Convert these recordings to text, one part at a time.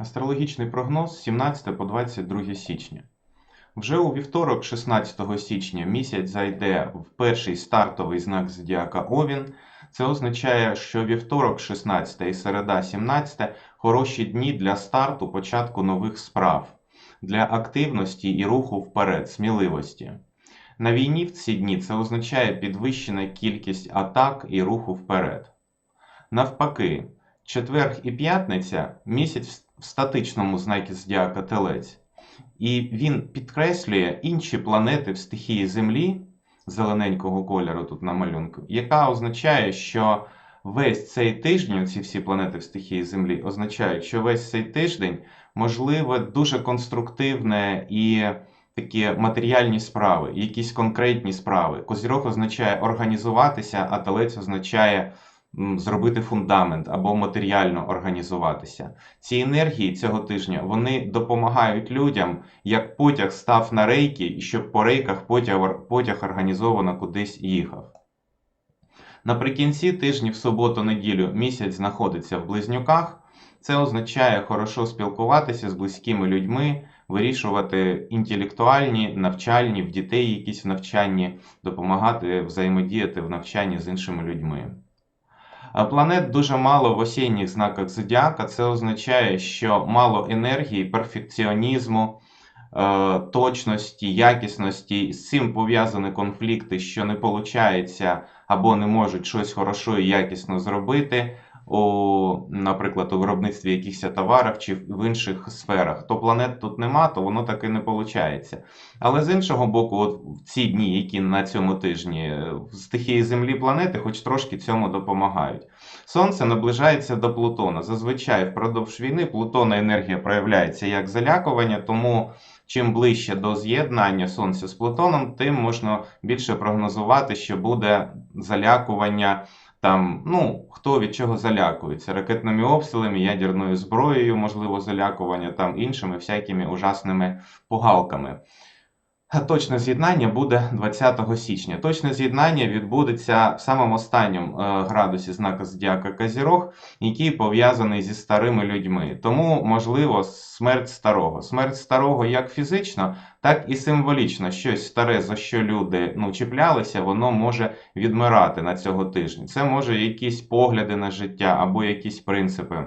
Астрологічний прогноз 17 по 22 січня. Вже у вівторок, 16 січня, місяць зайде в перший стартовий знак зодіака Овін. Це означає, що вівторок, 16 і середа, 17 хороші дні для старту початку нових справ, для активності і руху вперед, сміливості. На війні в ці дні це означає підвищена кількість атак і руху вперед. Навпаки, четверг і п'ятниця місяць в статичному знакі зодіака Телець, і він підкреслює інші планети в стихії Землі зелененького кольору тут на малюнку, яка означає, що весь цей тиждень, ці всі планети в стихії Землі, означають, що весь цей тиждень можливе дуже конструктивне і такі матеріальні справи, якісь конкретні справи. Козірог означає організуватися, а телець означає зробити фундамент або матеріально організуватися. Ці енергії цього тижня вони допомагають людям, як потяг став на рейки, і щоб по рейках потяг, потяг організовано кудись їхав. Наприкінці тижні в суботу-неділю місяць знаходиться в близнюках. Це означає хорошо спілкуватися з близькими людьми, вирішувати інтелектуальні, навчальні, в дітей якісь в навчанні, допомагати взаємодіяти в навчанні з іншими людьми. Планет дуже мало в осінніх знаках зодіака. Це означає, що мало енергії, перфекціонізму, е, точності, якісності. З цим пов'язані конфлікти, що не виходить або не можуть щось хорошо і якісно зробити. У, наприклад, у виробництві якихось товарів чи в інших сферах, то планет тут нема, то воно таки не виходить. Але з іншого боку, от ці дні, які на цьому тижні е, стихії Землі планети, хоч трошки цьому допомагають. Сонце наближається до Плутона. Зазвичай впродовж війни Плутона енергія проявляється як залякування, тому чим ближче до з'єднання Сонця з Плутоном, тим можна більше прогнозувати, що буде залякування. Там, ну, хто від чого залякується, ракетними обстрілами, ядерною зброєю, можливо, залякування, там іншими всякими ужасними пугалками. Точне з'єднання буде 20 січня. Точне з'єднання відбудеться в самому останньому е, градусі знака Зодіака Казірог, який пов'язаний зі старими людьми. Тому, можливо, смерть старого. Смерть старого як фізично, так і символічно. Щось старе, за що люди ну, чіплялися, воно може відмирати на цього тижня. Це може якісь погляди на життя, або якісь принципи,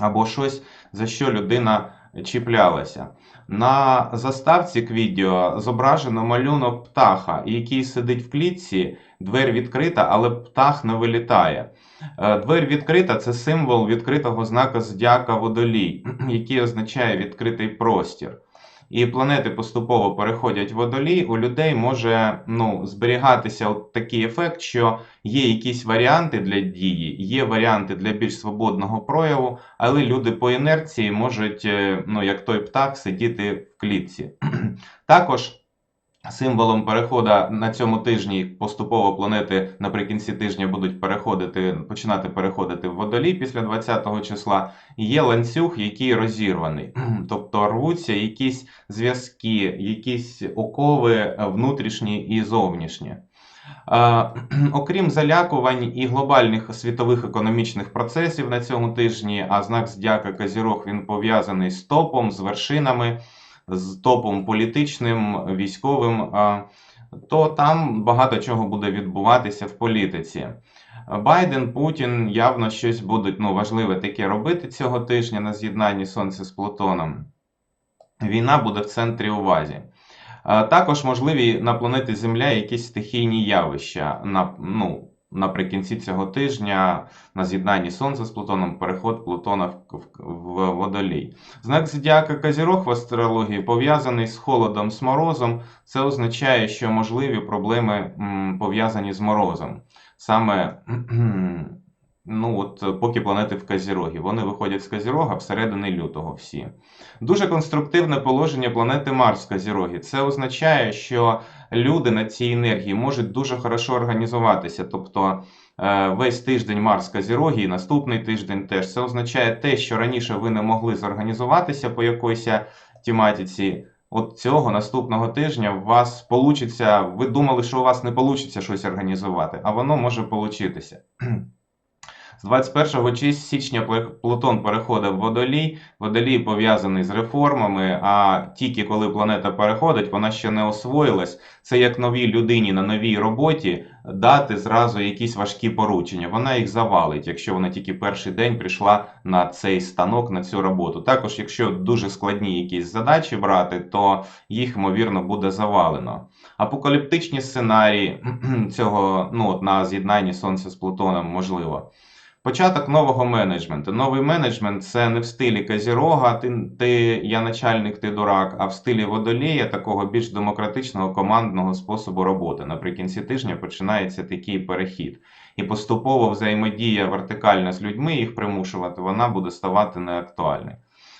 або щось, за що людина чіплялася. На заставці к відео зображено малюнок птаха, який сидить в клітці, двер відкрита, але птах не вилітає. Двер відкрита це символ відкритого знака зодіака водолій, який означає відкритий простір. І планети поступово переходять в водолій, у людей може ну, зберігатися от такий ефект, що є якісь варіанти для дії, є варіанти для більш свободного прояву, але люди по інерції можуть, е, ну, як той птах, сидіти в клітці. Також символом переходу на цьому тижні поступово планети наприкінці тижня будуть переходити, починати переходити в водолій після 20-го числа. Є ланцюг, який розірваний, тобто рвуться якісь зв'язки, якісь окови внутрішні і зовнішні. Окрім залякувань і глобальних світових економічних процесів на цьому тижні, а знак Зодіака Казірог він пов'язаний з топом, з вершинами, з топом політичним, військовим, то там багато чого буде відбуватися в політиці. Байден, Путін явно щось будуть ну, важливе таке робити цього тижня на з'єднанні Сонця з Плутоном. Війна буде в центрі увазі. Також можливі на планеті Земля якісь стихійні явища. На, ну, наприкінці цього тижня на з'єднанні Сонця з Плутоном переход Плутона в, водолій. Знак зодіака Казірог в астрології пов'язаний з холодом, з морозом. Це означає, що можливі проблеми пов'язані з морозом. Саме ну, от, поки планети в Казірогі. Вони виходять з Казірога всередині лютого всі. Дуже конструктивне положення планети Марс в Казірогі. Це означає, що люди на цій енергії можуть дуже хорошо організуватися. Тобто е, весь тиждень Марс Казірогі і наступний тиждень теж. Це означає те, що раніше ви не могли зорганізуватися по якоїсь тематиці. От цього наступного тижня у вас получиться. Ви думали, що у вас не вийде щось організувати, а воно може получитися. З 21 чи- січня Плутон переходить в Водолій. Водолій пов'язаний з реформами, а тільки коли планета переходить, вона ще не освоїлась. Це як новій людині на новій роботі дати зразу якісь важкі поручення. Вона їх завалить, якщо вона тільки перший день прийшла на цей станок, на цю роботу. Також, якщо дуже складні якісь задачі брати, то їх ймовірно буде завалено. Апокаліптичні сценарії цього ну, от на з'єднанні Сонця з Плутоном можливо. Початок нового менеджменту. Новий менеджмент це не в стилі Казірога, ти, ти я начальник, ти дурак, а в стилі водолія, такого більш демократичного командного способу роботи. Наприкінці тижня починається такий перехід. І поступово взаємодія вертикальна з людьми, їх примушувати, вона буде ставати неактуальною.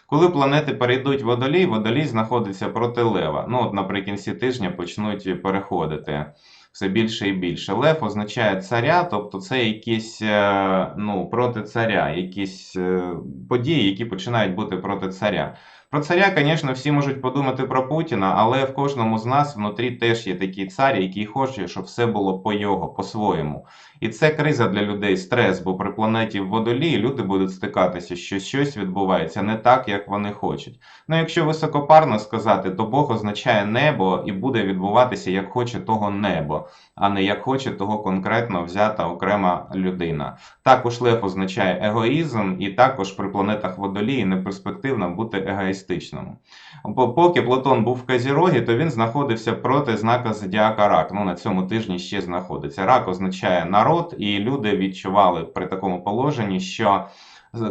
Коли планети перейдуть в водолій, водолій знаходиться проти лева. Ну, от наприкінці тижня почнуть переходити все більше і більше. Лев означає царя, тобто це якісь е, ну, проти царя, якісь е, події, які починають бути проти царя. Про царя, звісно, всі можуть подумати про Путіна, але в кожному з нас внутрі теж є такий цар, який хоче, щоб все було по його, по-своєму. І це криза для людей, стрес, бо при планеті в водолії люди будуть стикатися, що щось відбувається не так, як вони хочуть. Ну, якщо високопарно сказати, то Бог означає небо і буде відбуватися, як хоче того небо, а не як хоче того конкретно взята окрема людина. Також лев означає егоїзм, і також при планетах водолії неперспективно бути егоїстичним. Поки Плутон був в Казірогі, то він знаходився проти знака зодіака Рак. Ну на цьому тижні ще знаходиться. Рак означає народ, і люди відчували при такому положенні, що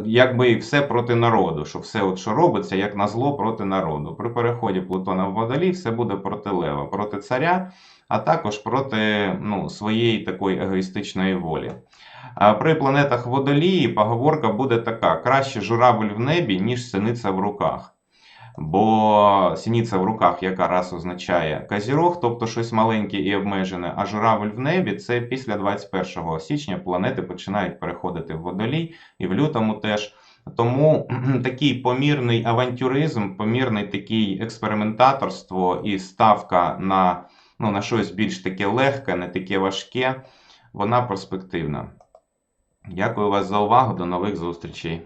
якби і все проти народу, що все, от, що робиться, як на зло проти народу. При переході Плутона в Водолій все буде проти лева, проти царя, а також проти ну, своєї такої егоїстичної волі. При планетах Водолії поговорка буде така: краще журавль в небі, ніж синиця в руках. Бо синиця в руках якраз означає казірог, тобто щось маленьке і обмежене, а журавль в небі це після 21 січня планети починають переходити в водолій і в лютому теж. Тому такий помірний авантюризм, помірний такий експериментаторство і ставка на, ну, на щось більш таке легке, не таке важке, вона перспективна. Дякую вас за увагу. До нових зустрічей.